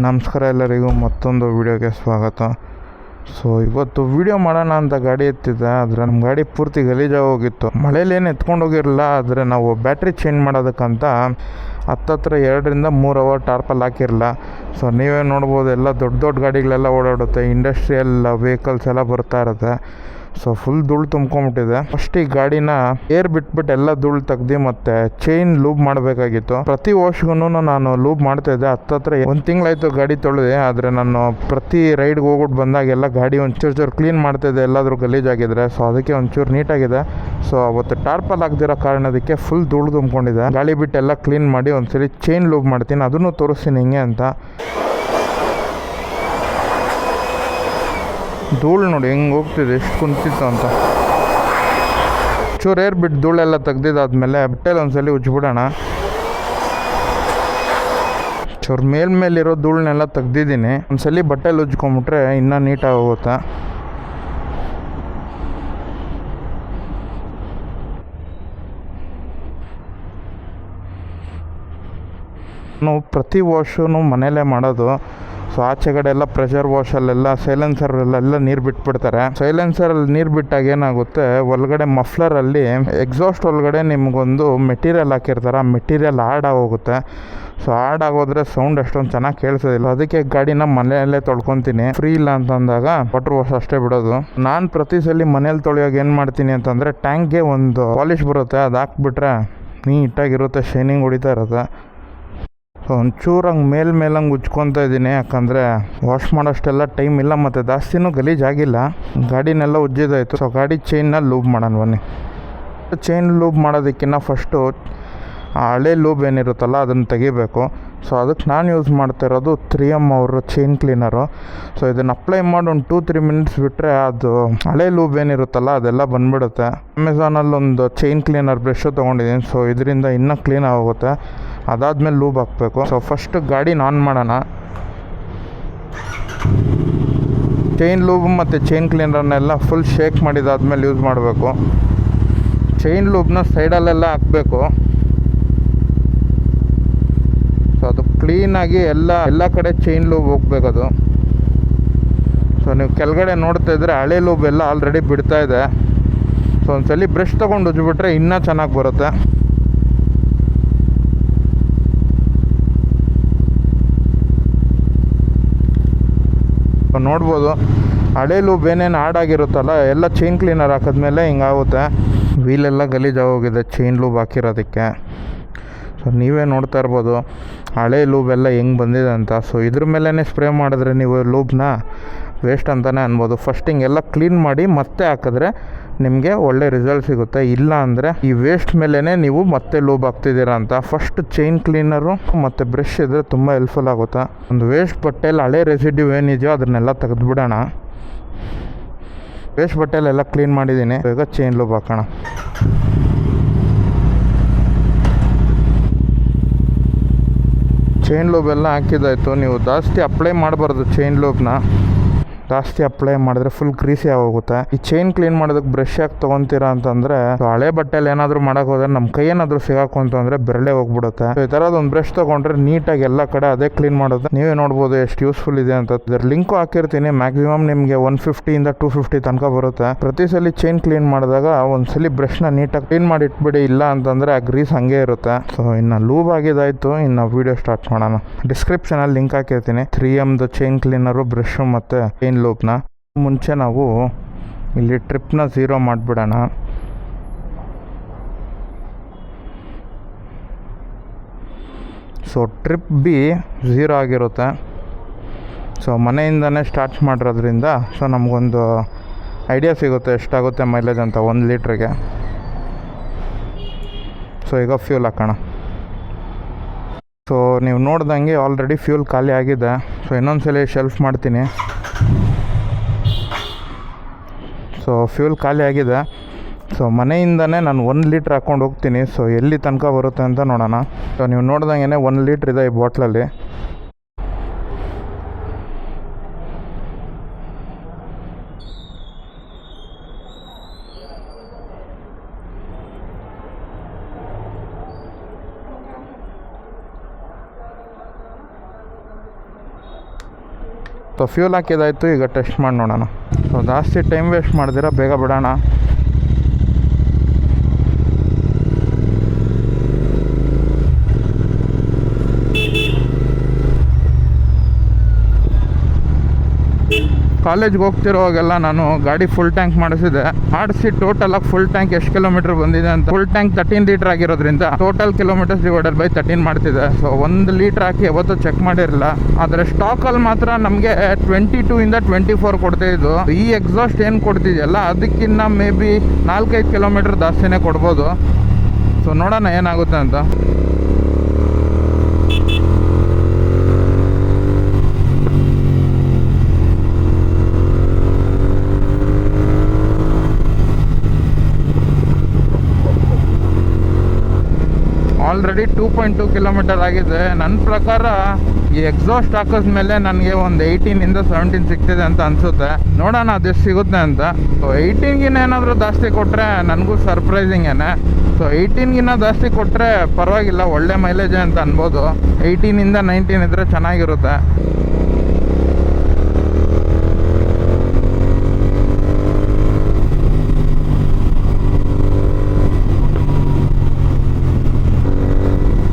ನಮಸ್ಕಾರ ಎಲ್ಲರಿಗೂ ಮತ್ತೊಂದು ವೀಡಿಯೋಗೆ ಸ್ವಾಗತ. ಸೊ ಇವತ್ತು ವಿಡಿಯೋ ಮಾಡೋಣ ಅಂತ ಗಾಡಿ ಎತ್ತಿದ್ದೆ, ಆದರೆ ನಮ್ಮ ಗಾಡಿ ಪೂರ್ತಿ ಗಲೀಜಾಗಿ ಹೋಗಿತ್ತು. ಮಳೇಲೇನು ಎತ್ಕೊಂಡು ಹೋಗಿರಲಿಲ್ಲ, ಆದರೆ ನಾವು ಬ್ಯಾಟ್ರಿ ಚೇಂಜ್ ಮಾಡೋದಕ್ಕಂತ ಹತ್ತತ್ರ ಎರಡರಿಂದ ಮೂರು ಅವರ್ ಟಾರ್ಪಲ್ ಹಾಕಿರಲಿಲ್ಲ. ಸೊ ನೀವೇ ನೋಡ್ಬೋದು ಎಲ್ಲ ದೊಡ್ಡ ದೊಡ್ಡ ಗಾಡಿಗಳೆಲ್ಲ ಓಡಾಡುತ್ತೆ ಇಂಡಸ್ಟ್ರಿಯಲ್ ವೆಹಿಕಲ್ಸ್ ಎಲ್ಲ ಬರ್ತಾ ಇರುತ್ತೆ. ಸೊ ಫುಲ್ ಧೂಳು ತುಂಬ್ಕೊಂಬಿಟ್ಟಿದೆ ಫಸ್ಟ್ ಈ ಗಾಡಿನ ಏರ್ ಬಿಟ್ಬಿಟ್ಟು ಎಲ್ಲ ಧೂಳು ತೆಗ್ದು ಮತ್ತೆ ಚೈನ್ ಲೂಬ್ ಮಾಡಬೇಕಾಗಿತ್ತು. ಪ್ರತಿ ವಾಶ್ಗೂ ನಾನು ಲೂಬ್ ಮಾಡ್ತಾ ಇದ್ದೆ. ಹತ್ತತ್ರ ಒಂದು ತಿಂಗಳಾಯ್ತು ಗಾಡಿ ತೊಳೆದೆ ಆದರೆ ನಾನು ಪ್ರತಿ ರೈಡ್ಗೆ ಹೋಗ್ಬಿಟ್ಟು ಬಂದಾಗ ಎಲ್ಲ ಗಾಡಿ ಒಂಚೂರು ಚೂರು ಕ್ಲೀನ್ ಮಾಡ್ತಾ ಇದ್ದೆ. ಎಲ್ಲಾದರೂ ಗಲೀಜಾಗಿದ್ರೆ ಸೊ ಅದಕ್ಕೆ ಒಂಚೂರು ನೀಟಾಗಿದೆ ಸೊ ಅವತ್ತು ಟಾರ್ಪಲ್ ಆಗದಿರೋ ಕಾರಣದಕ್ಕೆ ಫುಲ್ ಧೂಳು ತುಂಬ್ಕೊಂಡಿದೆ. ಗಾಳಿ ಬಿಟ್ಟು ಎಲ್ಲ ಕ್ಲೀನ್ ಮಾಡಿ ಒಂದ್ಸರಿ ಚೈನ್ ಲೂಬ್ ಮಾಡ್ತೀನಿ. ಅದನ್ನು ತೋರಿಸ್ತೀನಿ ಹಿಂಗೆ ಅಂತ. ಧೂಳು ನೋಡಿ ಹೆಂಗೆ ಹೋಗ್ತಿದೆ, ಎಷ್ಟು ಕುಂತಿತ್ತು ಅಂತ. ಚೂರು ಏರ್ ಬಿಟ್ಟು ಧೂಳೆಲ್ಲ ತೆಗ್ದಿದ್ದಾದ್ಮೇಲೆ ಬಟ್ಟೆಲಿ ಒಂದ್ಸಲಿ ಉಜ್ಬಿಡೋಣ. ಚೂರು ಮೇಲ್ಮೇಲಿರೋ ಧೂಳನ್ನೆಲ್ಲ ತೆಗ್ದಿದ್ದೀನಿ. ಒಂದ್ಸಲಿ ಬಟ್ಟೆಲಿ ಉಜ್ಕೊಂಬಿಟ್ರೆ ಇನ್ನೂ ನೀಟಾಗಿ ಹೋಗುತ್ತಾ ನಾವು ಪ್ರತಿ ವಾಶು ಮನೇಲೇ ಮಾಡೋದು. ಸೊ ಆಚೆಗಡೆ ಎಲ್ಲ ಪ್ರೆಷರ್ ವಾಶಲ್ಲೆಲ್ಲ ಸೈಲೆನ್ಸರಲ್ಲೆಲ್ಲ ನೀರು ಬಿಟ್ಬಿಡ್ತಾರೆ. ಸೈಲೆನ್ಸರಲ್ಲಿ ನೀರು ಬಿಟ್ಟಾಗ ಏನಾಗುತ್ತೆ, ಒಳಗಡೆ ಮಫ್ಲರಲ್ಲಿ ಎಕ್ಸಾಸ್ಟ್ ಒಳಗಡೆ ನಿಮ್ಗೊಂದು ಮೆಟೀರಿಯಲ್ ಹಾಕಿರ್ತಾರೆ. ಆ ಮೆಟೀರಿಯಲ್ ಆಗೋಗುತ್ತೆ. ಸೊ ಆಗೋದ್ರೆ ಸೌಂಡ್ ಅಷ್ಟೊಂದು ಚೆನ್ನಾಗಿ ಕೇಳಿಸೋದಿಲ್ಲ. ಅದಕ್ಕೆ ಗಾಡಿನ ಮನೆಯಲ್ಲೇ ತೊಳ್ಕೊತೀನಿ. ಫ್ರೀ ಇಲ್ಲ ಅಂತಂದಾಗ ವಾಟರ್ ವಾಶ್ ಅಷ್ಟೇ ಬಿಡೋದು. ನಾನು ಪ್ರತಿ ಸಲ ಮನೇಲಿ ತೊಳೆಯೋಕೆ ಏನು ಮಾಡ್ತೀನಿ ಅಂತಂದರೆ ಟ್ಯಾಂಕ್ಗೆ ಒಂದು ಪಾಲಿಶ್ ಬರುತ್ತೆ. ಅದು ಹಾಕ್ಬಿಟ್ರೆ ನೀಟಾಗಿರುತ್ತೆ ಶೈನಿಂಗ್ ಹೊಡಿತಾ ಇರುತ್ತೆ. ಸೊ ಒಂಚೂರು ಹಂಗೆ ಮೇಲ್ ಮೇಲಂಗೆ ಉಜ್ಕೊತಾ ಇದ್ದೀನಿ ಯಾಕಂದರೆ ವಾಶ್ ಮಾಡೋಷ್ಟೆಲ್ಲ ಟೈಮ್ ಇಲ್ಲ ಮತ್ತು ಜಾಸ್ತಿನೂ ಗಲೀಜಾಗಿಲ್ಲ ಗಾಡಿನೆಲ್ಲ ಉಜ್ಜಿದಾಯಿತು. ಸೊ ಗಾಡಿ ಚೈನ್ನ ಲೂಬ್ ಮಾಡೋಣ ಬನ್ನಿ. ಚೈನ್ ಲೂಬ್ ಮಾಡೋದಕ್ಕಿಂತ ಫಸ್ಟು ಆ ಹಳೆ ಲೂಬ್ ಏನಿರುತ್ತಲ್ಲ, ಅದನ್ನು ತೆಗಿಬೇಕು. ಸೊ ಅದಕ್ಕೆ ನಾನು ಯೂಸ್ ಮಾಡ್ತಾ ಇರೋದು ತ್ರೀ ಎಂ ಅವರು ಚೈನ್ ಕ್ಲೀನರು ಸೊ ಇದನ್ನು ಅಪ್ಲೈ ಮಾಡಿ ಒಂದು ಟೂ ತ್ರೀ ಮಿನಿಟ್ಸ್ ಬಿಟ್ಟರೆ ಅದು ಹಳೆ ಲೂಬ್ ಏನಿರುತ್ತಲ್ಲ, ಅದೆಲ್ಲ ಬಂದ್ಬಿಡುತ್ತೆ. ಅಮೆಝಾನಲ್ಲಿ ಒಂದು ಚೈನ್ ಕ್ಲೀನರ್ ಬ್ರಷು ತೊಗೊಂಡಿದ್ದೀನಿ. ಸೊ ಇದರಿಂದ ಇನ್ನೂ ಕ್ಲೀನ್ ಆಗೋಗುತ್ತೆ ಅದಾದಮೇಲೆ ಲೂಬ್ ಹಾಕಬೇಕು. ಸೊ ಫಸ್ಟ್ ಗಾಡಿ ಆನ್ ಮಾಡೋಣ. ಚೈನ್ ಲೂಬ್ ಮತ್ತು ಚೈನ್ ಕ್ಲೀನರ್ನೆಲ್ಲ ಫುಲ್ ಶೇಕ್ ಮಾಡಿದಾದ್ಮೇಲೆ ಯೂಸ್ ಮಾಡಬೇಕು. ಚೈನ್ ಲೂಬ್ನ ಸೈಡಲ್ಲೆಲ್ಲ ಹಾಕಬೇಕು ಸೊ ಅದು ಕ್ಲೀನಾಗಿ ಎಲ್ಲ ಎಲ್ಲ ಕಡೆ ಚೈನ್ ಲೂಬ್ ಹೋಗ್ಬೇಕದು ಸೊ ನೀವು ಕೆಳಗಡೆ ನೋಡ್ತಾ ಇದ್ರೆ ಹಳೆ ಲೂಬ್ ಎಲ್ಲ ಆಲ್ರೆಡಿ ಬಿಡ್ತಾ ಇದೆ. ಸೊ ಒಂದ್ಸಲಿ ಬ್ರಷ್ ತೊಗೊಂಡು ಉಜ್ಬಿಟ್ರೆ ಇನ್ನೂ ಚೆನ್ನಾಗಿ ಬರುತ್ತೆ. ನೋಡ್ಬೋದು. ಹಳೆ ಲೂಬ್ ಏನೇನು ಹಾಡಾಗಿರುತ್ತಲ್ಲ ಎಲ್ಲ ಚೈನ್ ಕ್ಲೀನರ್ ಹಾಕಿದ್ಮೇಲೆ ಹಿಂಗಾಗುತ್ತೆ ವೀಲೆಲ್ಲ ಗಲೀಜಾಗೋಗಿದೆ ಚೈನ್ ಲೂಬ್ ಹಾಕಿರೋದಕ್ಕೆ. ಸೊ ನೀವೇ ನೋಡ್ತಾ ಇರ್ಬೋದು, ಹಳೆ ಲೂಬ್ ಎಲ್ಲ ಹೆಂಗೆ ಬಂದಿದೆ ಅಂತ. ಸೊ ಇದ್ರ ಮೇಲೇ ಸ್ಪ್ರೇ ಮಾಡಿದ್ರೆ ನೀವು ಲೂಬ್ನ ವೇಸ್ಟ್ ಅಂತಲೇ ಅನ್ಬೋದು. ಫಸ್ಟ್ ಹಿಂಗೆಲ್ಲ ಕ್ಲೀನ್ ಮಾಡಿ ಮತ್ತೆ ಹಾಕಿದ್ರೆ ನಿಮಗೆ ಒಳ್ಳೆ ರಿಸಲ್ಟ್ ಸಿಗುತ್ತೆ. ಇಲ್ಲ ಅಂದರೆ ಈ ವೇಸ್ಟ್ ಮೇಲೇ ನೀವು ಮತ್ತೆ ಲೂಬ್ ಹಾಕ್ತಿದ್ದೀರಾ ಅಂತ. ಫಸ್ಟ್ ಚೈನ್ ಕ್ಲೀನರು ಮತ್ತು ಬ್ರಷ್ ಇದ್ದರೆ ತುಂಬ ಹೆಲ್ಪ್ಫುಲ್ ಆಗುತ್ತೆ. ಒಂದು ವೇಸ್ಟ್ ಬಟ್ಟೆಯಲ್ಲಿ ಹಳೆ ರೆಸಿಡ್ಯೂ ಏನಿದೆಯೋ ಅದನ್ನೆಲ್ಲ ತೆಗೆದುಬಿಡೋಣ. ವೇಸ್ಟ್ ಬಟ್ಟೆಲೆಲ್ಲ ಕ್ಲೀನ್ ಮಾಡಿದ್ದೀನಿ. ಈಗ ಚೈನ್ ಲೂಬ್ ಹಾಕೋಣ. ಚೈನ್ ಲೂಬ್ ಎಲ್ಲ ಹಾಕಿದ್ದಾಯಿತು. ನೀವು ಜಾಸ್ತಿ ಅಪ್ಲೈ ಮಾಡಬಾರ್ದು ಚೈನ್ ಲೂಬ್ನ ಜಾಸ್ತಿ ಅಪ್ಲೈ ಮಾಡಿದ್ರೆ ಫುಲ್ ಕ್ರೀಸಿ ಆಗೋಗುತ್ತೆ. ಈ ಚೈನ್ ಕ್ಲೀನ್ ಮಾಡೋದಕ್ಕೆ ಬ್ರಷ್ ಯಾಕೆ ತೊಗೊಂತೀರಾ ಅಂತಂದ್ರೆ ಹಳೆ ಬಟ್ಟೆಲಿ ಏನಾದರೂ ಮಾಡಕ್ ಹೋದ್ರೆ ನಮ್ಮ ಕೈ ಏನಾದರೂ ಸಿಗಾಕೊಂತು ಅಂದ್ರೆ ಬೆರಳೆ ಹೋಗ್ಬಿಡುತ್ತೆ. ಈ ತರದ್ ಒಂದು ಬ್ರಷ್ ತೊಗೊಂಡ್ರೆ ನೀಟಾಗಿ ಎಲ್ಲ ಕಡೆ ಅದೇ ಕ್ಲೀನ್ ಮಾಡೋದು. ನೀವೇ ನೋಡ್ಬೋದು ಎಷ್ಟು ಯೂಸ್ಫುಲ್ ಇದೆ ಅಂತ. ಇದ್ರ ಲಿಂಕು ಹಾಕಿರ್ತೀನಿ ಮ್ಯಾಕ್ಸಿಮಮ್ ನಿಮಗೆ ಒನ್ ಫಿಫ್ಟಿಯಿಂದ ಟೂ ಫಿಫ್ಟಿ ತನಕ ಬರುತ್ತೆ. ಪ್ರತಿ ಸಲ ಚೈನ್ ಕ್ಲೀನ್ ಮಾಡಿದಾಗ ಒಂದ್ಸಲಿ ಬ್ರಷ್ನ ನೀಟಾಗಿ ಕ್ಲೀನ್ ಮಾಡಿ ಇಟ್ಬಿಡಿ, ಇಲ್ಲ ಅಂತಂದ್ರೆ ಆ ಗ್ರೀಸ್ ಹಂಗೆ ಇರುತ್ತೆ. ಸೊ ಇನ್ನು ಲೂಬ್ ಆಗಿದಾಯ್ತು, ಇನ್ನು ವಿಡಿಯೋ ಸ್ಟಾರ್ಟ್ ಮಾಡೋಣ. ಡಿಸ್ಕ್ರಿಪ್ಷನಲ್ಲಿ ಲಿಂಕ್ ಹಾಕಿರ್ತೀನಿ. ತ್ರೀ ಎಮ್ದು ಚೈನ್ ಕ್ಲೀನರು ಬ್ರಷ್ ಮತ್ತು ಚೈನ್ ಲೂಪ್ನ ಮುಂಚೆ ನಾವು ಇಲ್ಲಿ ಟ್ರಿಪ್ನ ಝೀರೋ ಮಾಡಿಬಿಡೋಣ. ಸೊ ಟ್ರಿಪ್ ಬಿ ಝೀರೋ ಆಗಿರುತ್ತೆ. ಸೊ ಮನೆಯಿಂದನೇ ಸ್ಟಾರ್ಟ್ ಮಾಡಿರೋದ್ರಿಂದ ಸೊ ನಮಗೊಂದು ಐಡಿಯಾ ಸಿಗುತ್ತೆ ಎಷ್ಟಾಗುತ್ತೆ ಮೈಲೇಜ್ ಅಂತ ಒಂದು ಲೀಟ್ರಿಗೆ. ಸೊ ಈಗ ಫ್ಯೂಲ್ ಹಾಕೋಣ. ಸೊ ನೀವು ನೋಡ್ದಂಗೆ ಆಲ್ರೆಡಿ ಫ್ಯೂಲ್ ಖಾಲಿ ಆಗಿದೆ. ಸೊ ಇನ್ನೊಂದ್ಸಲಿ ಶೆಲ್ಫ್ ಮಾಡ್ತೀನಿ. ಸೊ ಫ್ಯೂಲ್ ಖಾಲಿ ಆಗಿದೆ. ಸೊ ಮನೆಯಿಂದನೇ ನಾನು ಒಂದು ಲೀಟ್ರ್ ಹಾಕ್ಕೊಂಡು ಹೋಗ್ತೀನಿ. ಸೊ ಎಲ್ಲಿ ತನಕ ಬರುತ್ತೆ ಅಂತ ನೋಡೋಣ. ಸೊ ನೀವು ನೋಡ್ದಂಗೆ ಒಂದು ಲೀಟ್ರ್ ಇದೆ ಈ ಬಾಟ್ಲಲ್ಲಿ ಸೊ ಫ್ಯೂಲ್ ಹಾಕಿದಾಯಿತು ಈಗ ಟೆಸ್ಟ್ ಮಾಡಿ ನೋಡೋಣ ಸೊ ಜಾಸ್ತಿ ಟೈಮ್ ವೇಸ್ಟ್ ಮಾಡಿದಿರ ಬೇಗ ಬಿಡೋಣ. ಕಾಲೇಜ್ಗೆ ಹೋಗ್ತಿರೋವಾಗೆಲ್ಲ ನಾನು ಗಾಡಿ ಫುಲ್ ಟ್ಯಾಂಕ್ ಮಾಡಿಸಿದೆ. ಮಾಡಿಸಿ ಟೋಟಲ್ ಆಗಿ ಫುಲ್ ಟ್ಯಾಂಕ್ ಎಷ್ಟು ಕಿಲೋಮೀಟರ್ ಬಂದಿದೆ ಅಂತ. ಫುಲ್ ಟ್ಯಾಂಕ್ ತರ್ಟೀನ್ ಲೀಟರ್ ಆಗಿರೋದ್ರಿಂದ total kilometre divided by thirteen ಮಾಡ್ತಿದೆ. ಸೊ ಒಂದು ಲೀಟರ್ ಹಾಕಿ ಯಾವತ್ತೂ ಚೆಕ್ ಮಾಡಿರಲಿಲ್ಲ. ಆದರೆ ಸ್ಟಾಕಲ್ಲಿ ಮಾತ್ರ ನಮಗೆ ಟ್ವೆಂಟಿ ಟೂ ಇಂದ ಟ್ವೆಂಟಿ ಫೋರ್ ಕೊಡ್ತಿದ್ದು ಈ ಎಕ್ಸಾಸ್ಟ್ ಏನು ಕೊಡ್ತಿದೆಯಲ್ಲ ಅದಕ್ಕಿಂತ ಮೇ ಬಿ ನಾಲ್ಕೈದು ಕಿಲೋಮೀಟರ್ ಜಾಸ್ತಿನೇ ಕೊಡ್ಬೋದು. ಸೊ ನೋಡೋಣ ಏನಾಗುತ್ತೆ ಅಂತ. Already two point two kilometre ಆಗಿದೆ. ನನ್ನ ಪ್ರಕಾರ ಈ ಎಕ್ಸಾಸ್ಟ್ ಹಾಕಿದ್ಮೇಲೆ ನನಗೆ ಒಂದು ಏಯ್ಟೀನಿಂದ ಸೆವೆಂಟೀನ್ ಸಿಗ್ತಿದೆ ಅಂತ ಅನಿಸುತ್ತೆ. ನೋಡೋಣ ಅದೆಷ್ಟು ಸಿಗುತ್ತೆ ಅಂತ. ಸೊ ಏಯ್ಟೀನ್ಗಿನ್ನ ಏನಾದರೂ ಜಾಸ್ತಿ ಕೊಟ್ಟರೆ ನನಗೂ ಸರ್ಪ್ರೈಸಿಂಗೇನೆ ಸೊ ಏಯ್ಟೀನ್ಗಿನ್ನ ಜಾಸ್ತಿ ಕೊಟ್ಟರೆ ಪರವಾಗಿಲ್ಲ, ಒಳ್ಳೆ ಮೈಲೇಜೇ ಅಂತ ಅನ್ಬೋದು. ಏಯ್ಟೀನಿಂದ ನೈನ್ಟೀನ್ ಇದ್ದರೆ ಚೆನ್ನಾಗಿರುತ್ತೆ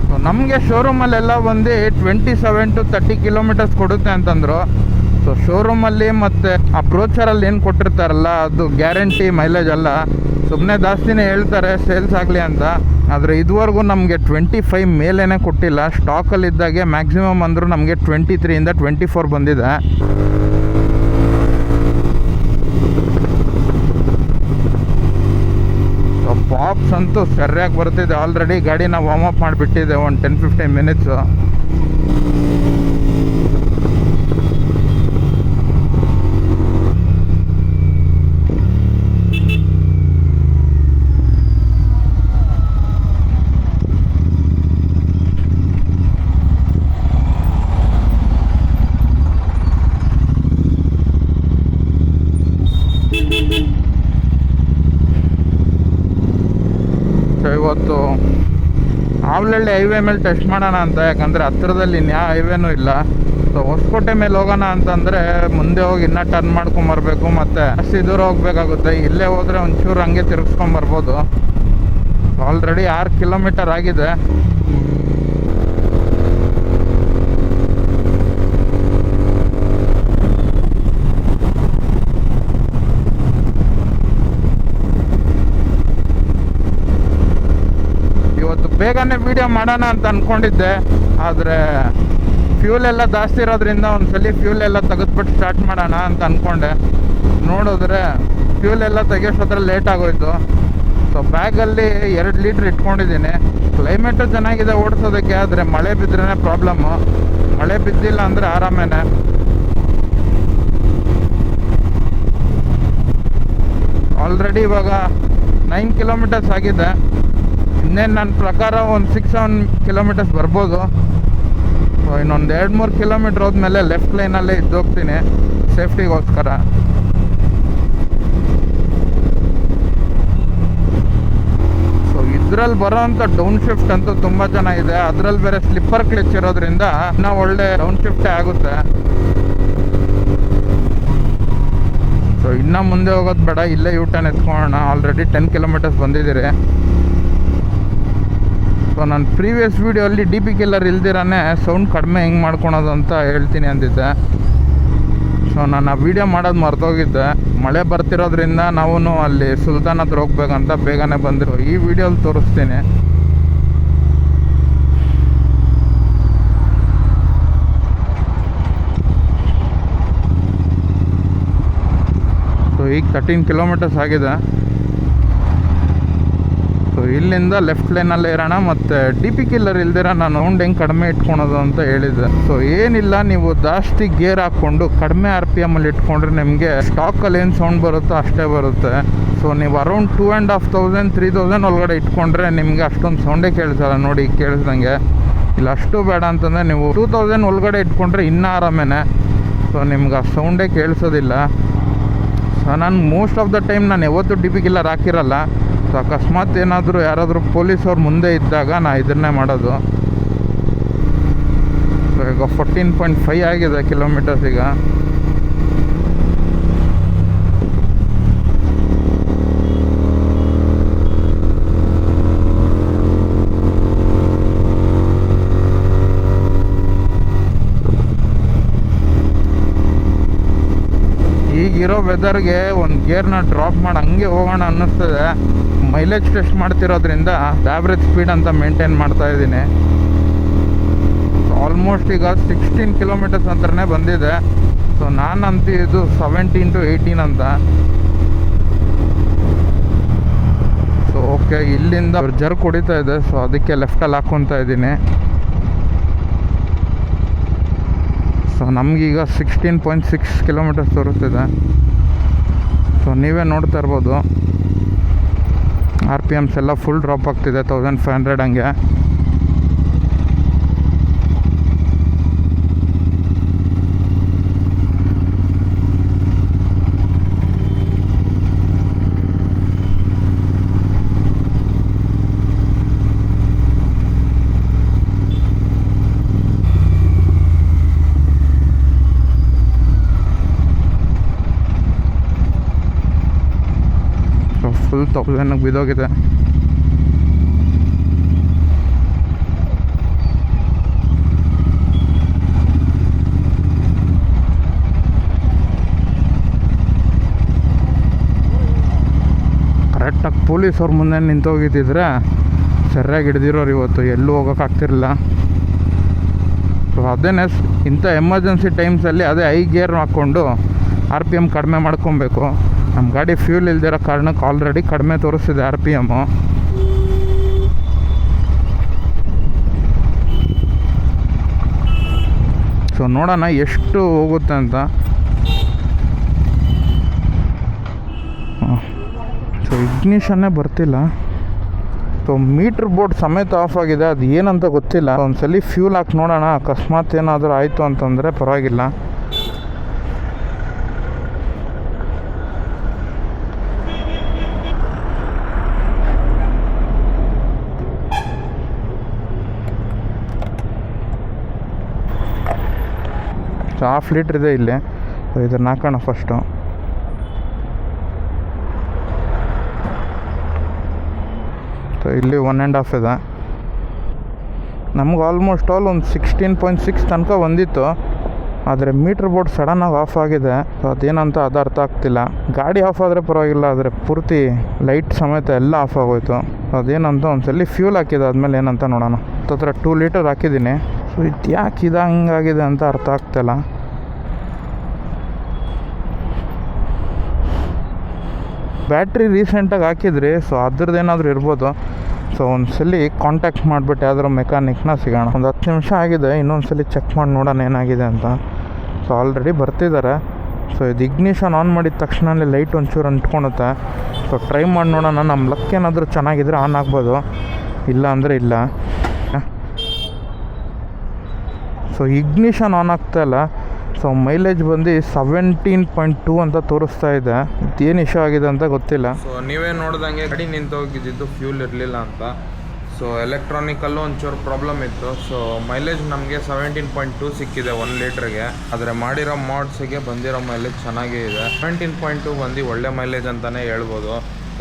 ಸೊ ನಮಗೆ ಶೋರೂಮಲ್ಲೆಲ್ಲ ಬಂದು twenty seven to thirty kilometres ಕೊಡುತ್ತೆ ಅಂತಂದರು. ಸೊ ಶೋರೂಮಲ್ಲಿ ಮತ್ತು ಆ ಬ್ರೋಚರಲ್ಲಿ ಏನು ಕೊಟ್ಟಿರ್ತಾರಲ್ಲ, ಅದು ಗ್ಯಾರಂಟಿ ಮೈಲೇಜ್ ಅಲ್ಲ. ಸುಮ್ಮನೆ ಜಾಸ್ತಿನೇ ಹೇಳ್ತಾರೆ ಸೇಲ್ಸ್ ಆಗಲಿ ಅಂತ. ಆದರೆ ಇದುವರೆಗೂ ನಮಗೆ ಟ್ವೆಂಟಿ ಫೈವ್ ಮೇಲೇ ಕೊಟ್ಟಿಲ್ಲ ಸ್ಟಾಕಲ್ಲಿದ್ದಾಗೆ ಮ್ಯಾಕ್ಸಿಮಮ್ ಅಂದರೂ ನಮಗೆ ಟ್ವೆಂಟಿ ತ್ರೀಯಿಂದ ಟ್ವೆಂಟಿ ಫೋರ್ ಬಂದಿದೆ. ಸೊ ಪಾಪ್ಸ್ ಅಂತೂ ಸರಿಯಾಗಿ ಬರ್ತಿದೆ. ಆಲ್ರೆಡಿ ಗಾಡಿನ ವಾರ್ಮ್ ಅಪ್ ಮಾಡಿಬಿಟ್ಟಿದೆ ಒಂದು ಟೆನ್ ಫಿಫ್ಟೀನ್ ಮಿನಿಟ್ಸು ಸೊ ಇವತ್ತು ಆವ್ಲಳ್ಳಿ ಹೈವೇ ಮೇಲೆ ಟೆಸ್ಟ್ ಮಾಡೋಣ ಅಂತ, ಯಾಕಂದರೆ ಹತ್ತಿರದಲ್ಲಿ ಇನ್ಯಾ ಹೈವೇನೂ ಇಲ್ಲ. ಸೊ ಹೊಸಕೋಟೆ ಮೇಲೆ ಹೋಗೋಣ ಅಂತಂದರೆ ಮುಂದೆ ಹೋಗಿ ಇನ್ನೂ ಟರ್ನ್ ಮಾಡ್ಕೊಂಬರ್ಬೇಕು ಮತ್ತು ಅಷ್ಟು ದೂರ ಹೋಗಬೇಕಾಗುತ್ತೆ. ಇಲ್ಲೇ ಹೋದರೆ ಒಂಚೂರು ಹಂಗೆ ತಿರ್ಗಿಸ್ಕೊಂಬರ್ಬೋದು ಆಲ್ರೆಡಿ ಆರು ಕಿಲೋಮೀಟರ್ ಆಗಿದೆ ಇವತ್ತು ಬೇಗನೆ ವಿಡಿಯೋ ಮಾಡೋಣ ಅಂತ ಅಂದ್ಕೊಂಡಿದ್ದೆ ಆದರೆ ಫ್ಯೂಲ್ ಎಲ್ಲ ಜಾಸ್ತಿ ಇರೋದ್ರಿಂದ ಒಂದ್ಸಲಿ ಫ್ಯೂಲ್ ಎಲ್ಲ ತೆಗೆದ್ಬಿಟ್ಟು ಸ್ಟಾರ್ಟ್ ಮಾಡೋಣ ಅಂತ ಅಂದ್ಕೊಂಡೆ ನೋಡಿದ್ರೆ ಫ್ಯೂಲ್ ಎಲ್ಲ ತೆಗಿಯೋಷ್ಟತ್ರ ಲೇಟ್ ಆಗೋಯ್ತು. ಸೊ ಬ್ಯಾಗಲ್ಲಿ ಎರಡು ಲೀಟ್ರ್ ಇಟ್ಕೊಂಡಿದ್ದೀನಿ. ಕ್ಲೈಮೇಟು ಚೆನ್ನಾಗಿದೆ ಓಡಿಸೋದಕ್ಕೆ, ಆದರೆ ಮಳೆ ಬಿದ್ರೇ ಪ್ರಾಬ್ಲಮ್ಮು ಮಳೆ ಬಿದ್ದಿಲ್ಲ ಅಂದರೆ ಆರಾಮೇನೆ. ಆಲ್ರೆಡಿ ಇವಾಗ ನೈನ್ ಕಿಲೋಮೀಟರ್ಸ್ ಆಗಿದೆ. ಇನ್ನೇನು ನನ್ನ ಪ್ರಕಾರ ಒಂದು ಸಿಕ್ಸ್ ಸೆವೆನ್ ಕಿಲೋಮೀಟರ್ಸ್ ಬರ್ಬೋದು. ಸೊ ಇನ್ನೊಂದು ಎರಡು, ಮೂರು ಕಿಲೋಮೀಟ್ರ್ ಹೋದ್ಮೇಲೆ ಲೆಫ್ಟ್ ಲೈನಲ್ಲೇ ಇದ್ದೋಗ್ತೀನಿ ಸೇಫ್ಟಿಗೋಸ್ಕರ ಸೊ ಇದ್ರಲ್ಲಿ ಬರೋವಂಥ ಡೌನ್ ಶಿಫ್ಟ್ ಅಂತೂ ತುಂಬ ಚೆನ್ನಾಗಿದೆ ಅದರಲ್ಲಿ ಬೇರೆ ಸ್ಲಿಪ್ಪರ್ ಕ್ಲಚ್ ಇರೋದ್ರಿಂದ ಇನ್ನೂ ಒಳ್ಳೆ ಡೌನ್ ಶಿಫ್ಟೇ ಆಗುತ್ತೆ. ಸೊ ಇನ್ನೂ ಮುಂದೆ ಹೋಗೋದು ಬೇಡ. ಇಲ್ಲೇ ಯೂ ಟರ್ನ್ ಎತ್ಕೊಳ್ಳೋಣ. ಆಲ್ರೆಡಿ ಟೆನ್ ಕಿಲೋಮೀಟರ್ಸ್ ಬಂದಿದ್ದೀರಿ. ಸೊ ನಾನು ಪ್ರೀವಿಯಸ್ ವೀಡಿಯೋಲ್ಲಿ ಡಿ ಪಿ ಕಿಲ್ಲರ್ ಇಲ್ದಿರಾನೆ ಸೌಂಡ್ ಕಡಿಮೆ ಹೆಂಗೆ ಮಾಡ್ಕೊಳೋದು ಅಂತ ಹೇಳ್ತೀನಿ ಅಂದಿದ್ದೆ. ಸೊ ನಾನು ಆ ವೀಡಿಯೋ ಮಾಡೋದು ಮರ್ತೋಗಿದ್ದೆ. ಮಳೆ ಬರ್ತಿರೋದ್ರಿಂದ ನಾವು ಅಲ್ಲಿ ಸುಲ್ತಾನ್ ಹತ್ರ ಹೋಗ್ಬೇಕಂತ ಬೇಗನೆ ಬಂದರು. ಈ ವೀಡಿಯೋಲಿ ತೋರಿಸ್ತೀನಿ. ಸೊ ಈಗ ತರ್ಟೀನ್ ಕಿಲೋಮೀಟರ್ಸ್ ಆಗಿದೆ. ಇಲ್ಲಿಂದ ಲೆಫ್ಟ್ ಲೈನಲ್ಲಿ ಇರೋಣ, ಮತ್ತು ಡಿ ಪಿ ಕಿಲ್ಲರ್ ಇಲ್ದಿರ ನಾನು ಸೌಂಡ್ ಹೆಂಗೆ ಕಡಿಮೆ ಇಟ್ಕೊಳೋದು ಅಂತ ಹೇಳಿದ್ದೆ. ಸೊ ಏನಿಲ್ಲ, ನೀವು ಜಾಸ್ತಿ ಗೇರ್ ಹಾಕ್ಕೊಂಡು ಕಡಿಮೆ ಆರ್ ಪಿ ಎಮ್ಮಲ್ಲಿ ಇಟ್ಕೊಂಡ್ರೆ ನಿಮಗೆ ಸ್ಟಾಕಲ್ಲಿ ಏನು ಸೌಂಡ್ ಬರುತ್ತೋ ಅಷ್ಟೇ ಬರುತ್ತೆ. ಸೊ ನೀವು around two and half thousand three thousand ಒಳಗಡೆ ಇಟ್ಕೊಂಡ್ರೆ ನಿಮಗೆ ಅಷ್ಟೊಂದು ಸೌಂಡೇ ಕೇಳಿಸಲ್ಲ. ನೋಡಿ, ಕೇಳಿಸ್ದಂಗೆ. ಇಲ್ಲ, ಅಷ್ಟು ಬೇಡ ಅಂತಂದರೆ ನೀವು ಟೂ ತೌಸಂಡ್ ಒಳಗಡೆ ಇಟ್ಕೊಂಡ್ರೆ ಇನ್ನೂ ಆರಾಮೇನೆ. ಸೊ ನಿಮ್ಗೆ ಆ ಸೌಂಡೇ ಕೇಳಿಸೋದಿಲ್ಲ. ಸೊ ನಾನು ಮೋಸ್ಟ್ ಆಫ್ ದ ಟೈಮ್ ನಾನು ಯಾವತ್ತೂ ಡಿ ಪಿ ಕಿಲ್ಲರ್ ಹಾಕಿರಲ್ಲ. ಸೊ ಅಕಸ್ಮಾತ್ ಏನಾದರೂ ಯಾರಾದರೂ ಪೊಲೀಸವ್ರು ಮುಂದೆ ಇದ್ದಾಗ ನಾ ಇದನ್ನೇ ಮಾಡೋದು. ಸೊ, ಈಗ ಫೋರ್ಟೀನ್ ಪಾಯಿಂಟ್ ಫೈವ್ ಆಗಿದೆ ಕಿಲೋಮೀಟರ್ಸ್ ಈಗ. ಈಗಿರೋ ವೆದರ್ಗೆ ಒಂದು ಗೇರ್ನ ಡ್ರಾಪ್ ಮಾಡಿ ಹಂಗೆ ಹೋಗೋಣ ಅನ್ನಿಸ್ತದೆ. ಮೈಲೇಜ್ ಟೆಸ್ಟ್ ಮಾಡ್ತಿರೋದ್ರಿಂದ ಆವ್ರೇಜ್ ಸ್ಪೀಡ್ ಅಂತ ಮೇಂಟೈನ್ ಮಾಡ್ತಾ ಇದ್ದೀನಿ. ಆಲ್ಮೋಸ್ಟ್ ಈಗ ಸಿಕ್ಸ್ಟೀನ್ ಕಿಲೋಮೀಟರ್ಸ್ ಅಂತಲೇ ಬಂದಿದೆ. ಸೊ ನಾನು ಇದು ಸೆವೆಂಟೀನ್ ಟು ಏಯ್ಟೀನ್ ಅಂತ. ಸೊ ಓಕೆ ಇಲ್ಲಿಂದ ಜರ್ ಕುಡಿತಾ ಇದೆ. ಸೊ ಅದಕ್ಕೆ ಲೆಫ್ಟಲ್ಲಿ ಹಾಕ್ಕೊತಾ ಇದ್ದೀನಿ ಸೊ ನಮಗೀಗ ಸಿಕ್ಸ್ಟೀನ್ ಪಾಯಿಂಟ್ ಸಿಕ್ಸ್ ಕಿಲೋಮೀಟರ್ಸ್ ತೋರಿಸ್ತಿದೆ. ಸೊ ನೀವೇ ನೋಡ್ತಾ ಇರ್ಬೋದು. ಆರ್ ಪಿ ಎಮ್ಸ್ ಎಲ್ಲ ಫುಲ್ ಡ್ರಾಪ್ ಆಗ್ತಿದೆ ತೌಸಂಡ್ ಫೈವ್ ಹಂಡ್ರೆಡ್ ಹಂಗೆ ಸೊ ಫುಲ್ ತೌಸಂಡಿಗೆ ಬಿದ್ದೋಗಿದೆ ಕರೆಕ್ಟಾಗಿ ಪೊಲೀಸವ್ರ ಮುಂದೆ ನಿಂತೋಗಿದ್ದಿದ್ರೆ ಸರಿಯಾಗಿ ಹಿಡ್ದಿರೋರು ಇವತ್ತು, ಎಲ್ಲೂ ಹೋಗೋಕ್ಕಾಗ್ತಿರಲಿಲ್ಲ ಸೊ ಅದೇನೆ ಇಂಥ ಎಮರ್ಜೆನ್ಸಿ ಟೈಮ್ಸಲ್ಲಿ ಅದೇ ಐ ಗೇರ್ ಹಾಕ್ಕೊಂಡು ಆರ್ ಪಿ ಎಂ ಕಡಿಮೆ ಮಾಡ್ಕೊಬೇಕು. ನಮ್ಮ ಗಾಡಿ ಫ್ಯೂಲ್ ಇಲ್ದಿರೋ ಕಾರಣಕ್ಕೆ ಆಲ್ರೆಡಿ ಕಡಿಮೆ ತೋರಿಸಿದೆ ಆರ್ ಪಿ ಎಮ್ಮು ಸೊ ನೋಡೋಣ ಎಷ್ಟು ಹೋಗುತ್ತೆ ಅಂತ. ಸೊ ಇಗ್ನಿಷನ್ನೇ ಬರ್ತಿಲ್ಲ. ಸೊ ಮೀಟ್ರ್ ಬೋರ್ಡ್ ಸಮೇತ ಆಫ್ ಆಗಿದೆ. ಅದು ಏನಂತ ಗೊತ್ತಿಲ್ಲ. ಒಂದ್ಸಲಿ ಫ್ಯೂಲ್ ಹಾಕಿ ನೋಡೋಣ. ಅಕಸ್ಮಾತ್ ಏನಾದರೂ ಆಯಿತು ಅಂತಂದರೆ ಪರವಾಗಿಲ್ಲ. ಸೊ ಹಾಫ್ ಲೀಟ್ರ್ ಇದೆ ಇಲ್ಲಿ. ಸೊ ಇದನ್ನು ಹಾಕೋಣ ಫಸ್ಟು ಸೊ ಇಲ್ಲಿ ಒನ್ ಆ್ಯಂಡ್ ಹಾಫ್ ಇದೆ. ನಮ್ಗೆ ಆಲ್ಮೋಸ್ಟ್ ಆಲ್ ಒಂದು ಸಿಕ್ಸ್ಟೀನ್ ಪಾಯಿಂಟ್ ಸಿಕ್ಸ್ ತನಕ ಬಂದಿತ್ತು. ಆದರೆ ಮೀಟ್ರ್ ಬೋರ್ಡ್ ಸಡನ್ನಾಗಿ ಆಫ್ ಆಗಿದೆ. ಸೊ ಅದೇನಂತ ಅದು ಅರ್ಥ ಆಗ್ತಿಲ್ಲ. ಗಾಡಿ ಆಫ್ ಆದರೆ ಪರವಾಗಿಲ್ಲ, ಆದರೆ ಪೂರ್ತಿ ಲೈಟ್ ಸಮೇತ ಎಲ್ಲ ಆಫ್ ಆಗೋಯ್ತು. ಅದೇನಂತ ಒಂದ್ಸಲಿ ಫ್ಯೂಲ್ ಹಾಕಿದೆ ಆದಮೇಲೆ ಏನಂತ ನೋಡೋಣ. ಹತ್ರ ಟೂ ಲೀಟರ್ ಹಾಕಿದ್ದೀನಿ. ಸೊ ಇದು ಯಾಕೆ ಇದು ಹಂಗಾಗಿದೆ ಅಂತ ಅರ್ಥ ಆಗ್ತಲ್ಲ. ಬ್ಯಾಟ್ರಿ ರೀಸೆಂಟಾಗಿ ಹಾಕಿದ್ರಿ ಸೊ ಅದ್ರದ್ದು ಏನಾದರೂ ಇರ್ಬೋದು. ಸೊ ಒಂದ್ಸಲಿ ಕಾಂಟ್ಯಾಕ್ಟ್ ಮಾಡಿಬಿಟ್ಟು ಯಾವ್ದಾರು ಮೆಕ್ಯಾನಿಕ್ನ ಸಿಗೋಣ. ಒಂದು ಹತ್ತು ನಿಮಿಷ ಆಗಿದೆ, ಇನ್ನೊಂದ್ಸಲಿ ಚೆಕ್ ಮಾಡಿ ನೋಡೋಣ ಏನಾಗಿದೆ ಅಂತ. ಸೊ ಆಲ್ರೆಡಿ ಬರ್ತಿದ್ದಾರೆ. ಸೊ ಇದು ಇಗ್ನಿಷನ್ ಆನ್ ಮಾಡಿದ ತಕ್ಷಣನೇ ಲೈಟ್ ಒಂಚೂರು ಅಂಟ್ಕೊಳುತ್ತೆ. ಸೊ ಟ್ರೈ ಮಾಡಿ ನೋಡೋಣ. ನಮ್ಮ ಲಕ್ ಏನಾದರೂ ಚೆನ್ನಾಗಿದ್ರೆ ಆನ್ ಆಗ್ಬೋದು. ಇಲ್ಲ ಅಂದರೆ ಇಲ್ಲ. ಸೊ ಇಗ್ನಿಷನ್ ಆನ್ ಆಗ್ತಾ ಇಲ್ಲ. ಸೊ ಮೈಲೇಜ್ ಬಂದು ಸೆವೆಂಟೀನ್ ಪಾಯಿಂಟ್ ಟೂ ಅಂತ ತೋರಿಸ್ತಾ ಇದೆ. ಏನು ಇಶ್ಯೂ ಆಗಿದೆ ಅಂತ ಗೊತ್ತಿಲ್ಲ. ಸೊ ನೀವೇ ನೋಡ್ದಂಗೆ ಗಾಡಿ ನಿಂತೋಗಿದ್ದು ಫ್ಯೂಲ್ ಇರಲಿಲ್ಲ ಅಂತ. ಸೊ ಎಲೆಕ್ಟ್ರಾನಿಕಲ್ಲೂ ಒಂಚೂರು ಪ್ರಾಬ್ಲಮ್ ಇತ್ತು. ಸೊ ಮೈಲೇಜ್ ನಮಗೆ ಸೆವೆಂಟೀನ್ ಪಾಯಿಂಟ್ ಟೂ ಸಿಕ್ಕಿದೆ ಒನ್ ಲೀಟ್ರಿಗೆ ಆದರೆ ಮಾಡಿರೋ ಮಾಡ್ಸಿಗೆ ಬಂದಿರೋ ಮೈಲೇಜ್ ಚೆನ್ನಾಗೇ ಇದೆ. ಸೆವೆಂಟೀನ್ ಪಾಯಿಂಟ್ ಟೂ ಬಂದು ಒಳ್ಳೆ ಮೈಲೇಜ್ ಅಂತಲೇ ಹೇಳ್ಬೋದು.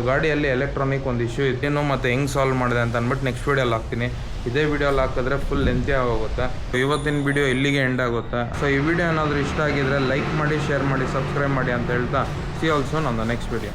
ಗಾಡಿಯಲ್ಲಿ ಎಲೆಕ್ಟ್ರಾನಿಕ್ ಒಂದು ಇಶ್ಯೂ ಇದೇನು ಮತ್ತೆ ಹೆಂಗ್ ಸಾಲ್ವ್ ಮಾಡಿದೆ ಅಂತ ಅಂದ್ಬಿಟ್ಟು ನೆಕ್ಸ್ಟ್ ವೀಡಿಯೋಲ್ಲಿ ಹಾಕ್ತೀನಿ. ಇದೇ ವಿಡಿಯೋಲ್ಲಿ ಹಾಕಿದ್ರೆ ಫುಲ್ ಲೆಂತಿ ಆಗೋಗುತ್ತೆ. ಇವತ್ತಿನ ವಿಡಿಯೋ ಇಲ್ಲಿಗೆ ಎಂಡ್ ಆಗುತ್ತೆ. ಸೊ ಈ ವಿಡಿಯೋ ಏನಾದರೂ ಇಷ್ಟ ಆಗಿದ್ರೆ ಲೈಕ್ ಮಾಡಿ ಶೇರ್ ಮಾಡಿ ಸಬ್ಸ್ಕ್ರೈಬ್ ಮಾಡಿ ಅಂತ ಹೇಳ್ತಾ ಸಿ ಆಲ್ಸೋ ನನ್ನ ನೆಕ್ಸ್ಟ್ ವಿಡಿಯೋ